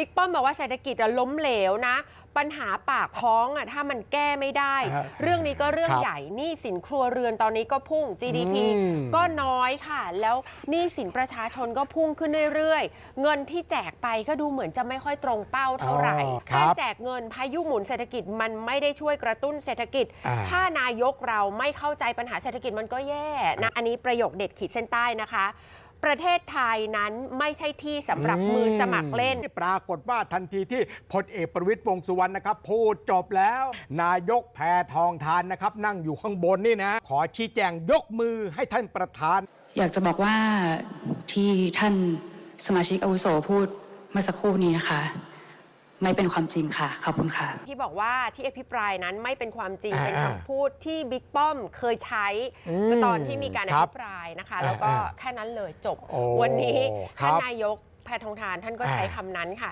บิ๊กป้อมบอกว่าเศรษฐกิจอะล้มเหลวนะ ปัญหาปากท้องอะถ้ามันแก้ไม่ได้ ฮะเรื่องนี้ก็เรื่องครับใหญ่หนี้สินครัวเรือนตอนนี้ก็พุ่ง GDP อืม ก็น้อยค่ะ แล้วหนี้สินประชาชนก็พุ่งขึ้นเรื่อยๆ เงินที่แจกไปก็ดูเหมือนจะไม่ค่อยตรงเป้าเท่าไหร่อ๋อครัแค่บแจกเงินพายุหมุนเศรษฐกิจมันไม่ได้ช่วยกระตุ้นเศรษฐกิจ อ่า ถ้านายกเราไม่เข้าใจปัญหาเศรษฐกิจมันก็แย่นะอันนี้ประโยคเด็ดขีดเส้นใต้นะคะ ประเทศไทยนั้นไม่ใช่ที่สำหรับมือสมัครเล่น ปรากฏว่าทันทีที่พลเอกประวิตยวงษ์สุวรรณนะครับพูดจบแล้ว นายกแพทองทานนะครับ นั่งอยู่ข้างบนนี่นะ ขอชี้แจงยกมือให้ท่านประธาน อยากจะบอกว่าที่ท่านสมาชิกอาวุโสพูดเมื่อสักครู่นี้นะคะ ไม่เป็นความจริงค่ะ ขอบคุณค่ะ ที่บอกว่าที่อภิปรายนั้นไม่เป็นความจริง อ่าเป็นคำพูดที่บิ๊กป้อมเคยใช้อืมตอนที่มีการอครับภิปรายนะคะ แล้วก็อ่าแค่นั้นเลยจบ โอ้วันนี้ครับท่านนายกแพทองทานท่านก็ใช้อ่า คำนั้นค่ะ